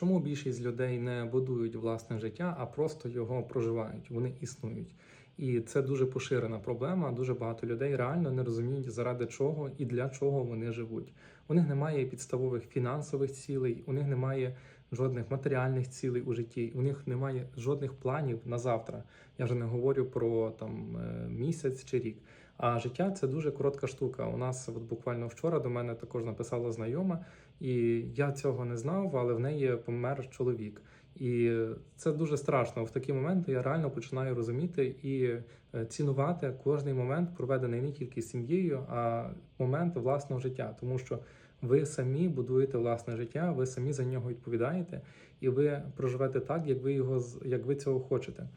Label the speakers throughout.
Speaker 1: Чому більшість людей не будують власне життя, а просто його проживають? Вони існують. І це дуже поширена проблема. Дуже багато людей реально не розуміють, заради чого і для чого вони живуть. У них немає підставових фінансових цілей, у них немає жодних матеріальних цілей у житті, у них немає жодних планів на завтра. Я вже не говорю про там е, місяць чи рік. А життя це дуже коротка штука. У нас от буквально вчора до мене також написала знайома, і я цього не знав, але в неї помер чоловік. І це дуже страшно. В такі моменти я реально починаю розуміти і е, цінувати кожний момент, проведений не тільки сім'єю, а момент власного життя, тому що ви самі будуєте власне життя, ви самі за нього відповідаєте, і ви проживете так, як ви його як ви цього хочете.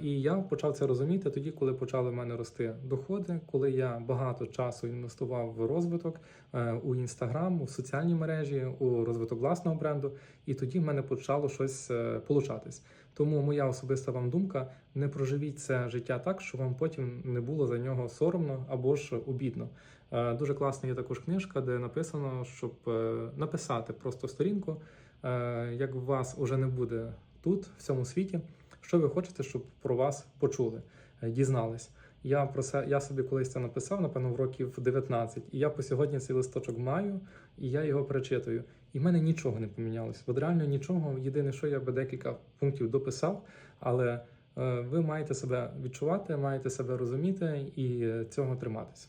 Speaker 1: І я почав це розуміти тоді, коли почали в мене рости доходи, коли я багато часу інвестував в розвиток е, у інстаграм, у соціальні мережі, у розвиток власного бренду, і тоді в мене почало щось е, получатись. Тому моя особиста вам думка: не проживіть це життя так, щоб вам потім не було за нього соромно або ж обідно. Е, Дуже класна є також книжка, де написано, щоб написати просто сторінку, як вас уже не буде тут, в цьому світі. Що ви хочете, щоб про вас почули, е, дізнались? Я про це я собі колись це написав, напевно, в років 19, і я по сьогодні цей листочок маю, і я його перечитую. І в мене нічого не помінялось. От реально нічого. Єдине, що я би декілька пунктів дописав, але е, ви маєте себе відчувати, маєте себе розуміти і е, цього триматися.